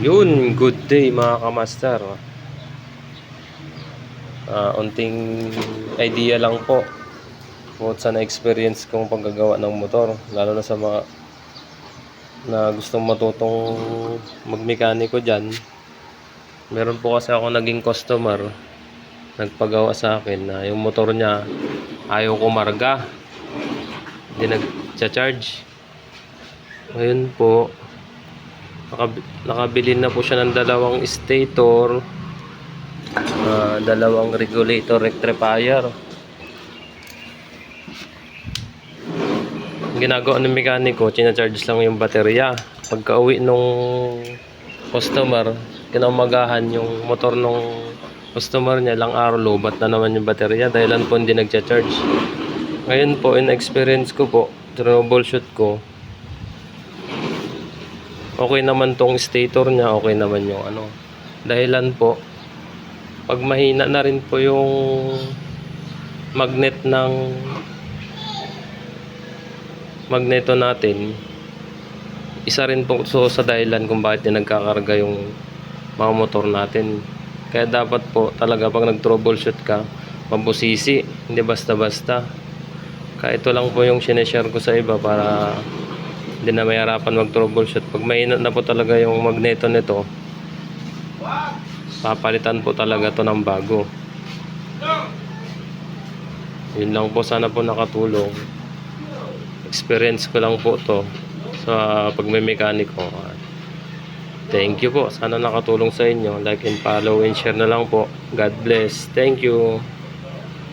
Yun, good day mga kamaster. Ah, unting idea lang po bukod sa na-experience kong paggagawa ng motor, lalo na sa mga na gustong matutong magmekaniko dyan. Meron po kasi ako naging customer, nagpagawa sa akin na yung motor niya ayaw kumarga. Hindi nag-charge. Ngayon po, nakabili na po siya ng dalawang stator, ah, dalawang regulator rectifier. Ginagawa ng mekaniko, charge lang yung baterya. Pagka uwi nung customer, kinamagahan yung motor nung customer niya, lang araw lobat na naman yung baterya dahilan po hindi nagcha-charge. Ngayon po, in experience ko po, troubleshoot ko, okay naman tong stator niya, okay naman yung ano. Dahilan po, pag mahina na rin po yung magnet ng magneto natin, isa rin po so sa dahilan kung bakit din nagkakarga yung mga motor natin. Kaya dapat po talaga pag nag-troubleshoot ka, mabusisi, hindi basta-basta. Kaya ito lang po yung sineshare ko sa iba para hindi na may harapan mag-troubleshoot. Pag mainit na po talaga yung magneto nito, papalitan po talaga to ng bago. Yun lang po, sana po nakatulong. Experience ko lang po to sa pagme-mekaniko. Thank you po. Sana nakatulong sa inyo. Like and follow and share na lang po. God bless. Thank you.